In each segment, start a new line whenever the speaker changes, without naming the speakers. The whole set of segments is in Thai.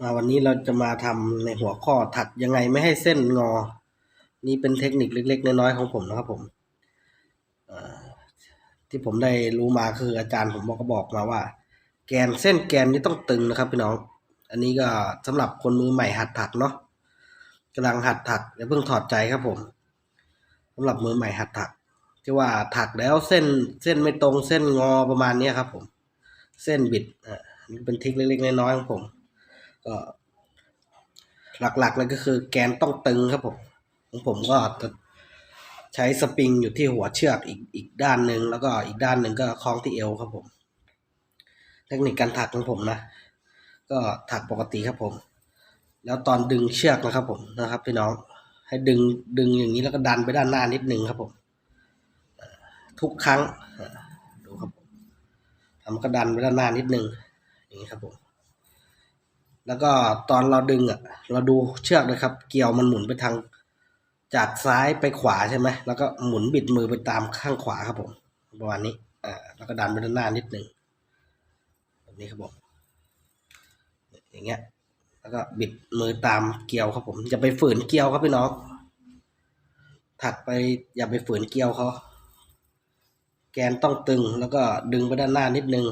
มาวันนี้เราจะมาทำในหัวข้อถักยังไงไม่ให้เส้นงอ นี่เป็นเทคนิคเล็ก ๆ น้อยๆของผมนะครับผมที่ผมได้รู้มาคืออาจารย์ผมก็บอกมาว่า แกนเส้นแกนนี่ต้องตึงนะครับพี่น้อง อันนี้ก็สำหรับคนมือใหม่หัดถักเนาะกำลังหัดถักอย่าเพิ่งถอดใจครับผมสำหรับมือใหม่หัดถัก ที่ว่าถักแล้วเส้นเส้นไม่ตรงเส้นงอประมาณนี้ครับ ผม เส้นบิดอ่านี่เป็นทริคเล็กๆน้อยๆของผม ก็ หลักๆเลยก็คือแกนต้องตึงครับผมของผมก็จะใช้สปริงอยู่ที่หัวเชือกอีกอีกด้านหนึ่งแล้วก็อีกด้านหนึ่งก็คล้องที่เอวครับผม เทคนิคการถักของผมนะ ก็ถักปกติครับผม แล้วตอนดึงเชือกนะครับผมนะครับพี่น้องให้ดึงดึงอย่างนี้แล้วก็ดันไปด้านหน้านิดนึงครับผมทุกครั้งดูครับผมทำก็ดันไปด้านหน้านิดนึงอย่างนี้ครับผม แล้วก็ตอนเราดึงอะ เราดูเชือกนะครับ เกี่ยวมันหมุนไปทางจากซ้ายไปขวาใช่ไหมแล้วก็หมุนบิดมือไปตามข้างขวาครับผมประมาณนี้อ่าแล้วก็ดันไปด้านหน้านิดนึงแบบนี้ครับผมอย่างเงี้ย แล้วก็บิดมือตามเกลียวครับผมอย่าไปฝืนเกลียวครับพี่น้องถักไปอย่าไปฝืนเกลียวเขาแกนต้องตึงแล้วก็ดึงไปด้านหน้านิดนึง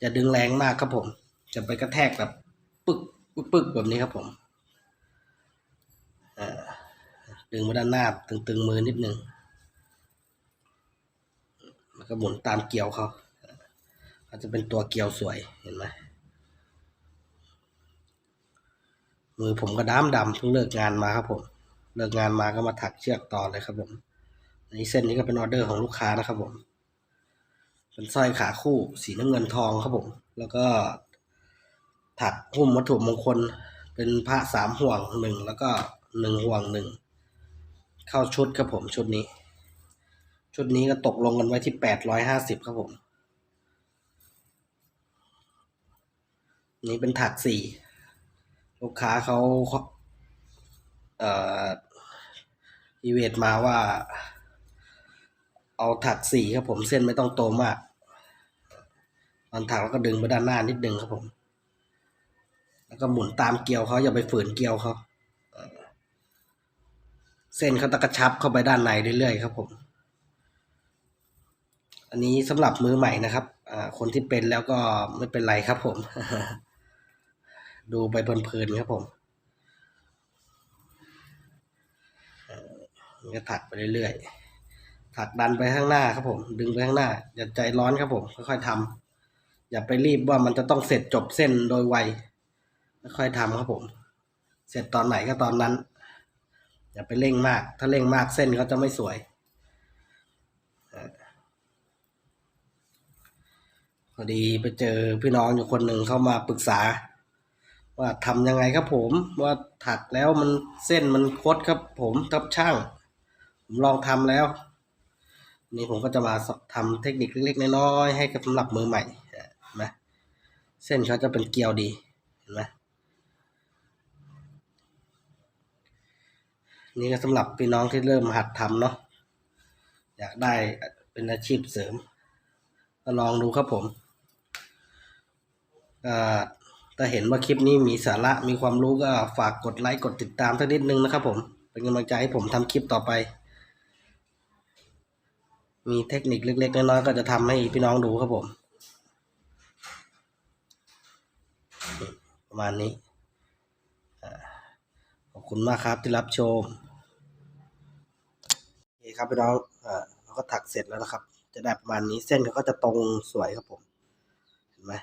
อย่าดึงแรงมากครับผม จะไปกระแทกแบบปึกปึกปึกแบบนี้ครับผมอ่าดึงมาด้านหน้าตึงๆมือนิดนึงแล้วก็หมุนตามเกลียวเขาเขาจจะเป็นตัวเกลียวสวยเห็นไหมมือผมก็ด้ามดำเพิ่งเลิกงานมาครับผมเลิกงานมาก็มาถักเชือกต่อเลยครับผมอันนี้เส้นนี้ก็เป็นออเดอร์ของลูกค้านะครับผมเป็นสร้อยขาคู่สีน้ำเงินทองครับผม แล้วก็ ถักหุ้มวัตถุมงคล เป็นพระสามห่วงหนึ่งแล้วก็หนึ่งห่วงหนึ่งเข้าชุดครับผมชุดนี้ ชุดนี้ก็ตกลงกันไว้ที่แปดร้อยห้าสิบครับผม นี่เป็นถักสี่ลูกค้าเขาเอ่ออีเวทมาว่า เอาถักสี่ครับผมเส้นไม่ต้องโตมากตอนถักแล้วก็ดึงไปด้านหน้านิดนึงครับผม แล้วก็หมุนตามเกลียวเขาอย่าไปฝืนเกลียวเขาเส้นเขาตะกระชับเข้าไปด้านในเรื่อยๆครับผม อันนี้สำหรับมือใหม่นะครับคนที่เป็นแล้วก็ไม่เป็นไรครับผม ดูไปเพลินๆครับผมมันก็ถักไปเรื่อยๆ ถักดันไปข้างหน้าครับผม ดึงไปข้างหน้า อย่าใจร้อนครับผม ค่อยๆทำอย่าไปรีบว่ามันจะต้องเสร็จจบเส้นโดยไว ค่อยทำครับผม เสร็จตอนไหนก็ตอนนั้น อย่าไปเร่งมาก ถ้าเร่งมากเส้นเขาจะไม่สวยพอดีไปเจอพี่น้องอยู่คนหนึ่งเข้ามาปรึกษา ว่าทำยังไงครับผมว่าถักแล้วมันเส้นมันคดครับผมกับช่าง ผมลองทำแล้ว นี่ผมก็จะมาทำเทคนิคเล็กๆน้อยๆให้กับสำหรับมือใหม่เห็นไหมเส้นเขาจะเป็นเกลียวดีเห็นไหม นี่ก็สำหรับพี่น้องที่เริ่มหัดทำเนาะอยากได้เป็นอาชีพเสริม ก็ลองดูครับผมก็ถ้าเห็นว่าคลิปนี้มีสาระมีความรู้ก็ฝากกดไลค์กดติดตามสักนิดนึงนะครับผม เป็นกำลังใจให้ผมทำคลิปต่อไป มีเทคนิคเล็กๆน้อยๆก็จะทำให้พี่น้องดูครับผม ประมาณนี้ขอบคุณมากครับที่รับชม ครับพี่น้องอ่าเราก็ถักเสร็จแล้วนะครับ จะได้ประมาณนี้เส้นเขาก็จะตรงสวยครับผม เห็นไหม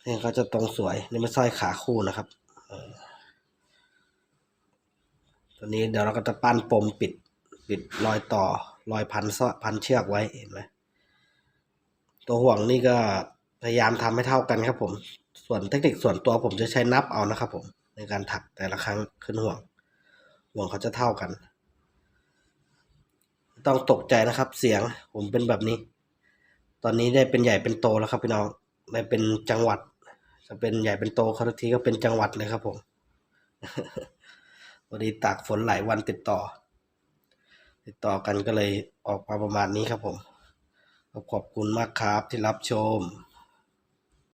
เส้นเขาจะตรงสวยนี่ไม่สร้อยขาคู่นะครับตัวนี้เดี๋ยวเราก็จะปั้นปมปิดปิดรอยต่อรอยพันซอพันเชือกไว้เห็นไหมตัวห่วงนี่ก็พยายามทำให้เท่ากันครับผม ส่วนเทคนิคส่วนตัวผมจะใช้นับเอานะครับผมในการถักแต่ละครั้งขึ้นห่วง ห่วงเขาจะเท่ากัน ต้องตกใจนะครับ เสียงผมเป็นแบบนี้ ตอนนี้ได้เป็นใหญ่เป็นโตแล้วครับพี่น้องได้เป็นจังหวัดจะเป็นใหญ่เป็นโตเขาทุกทีก็เป็นจังหวัดเลยครับผมวันนี้ตากฝนหลายวันติดต่อ ติดต่อกันก็เลยออกมาประมาณนี้ครับผม ขอบคุณมากครับที่รับชม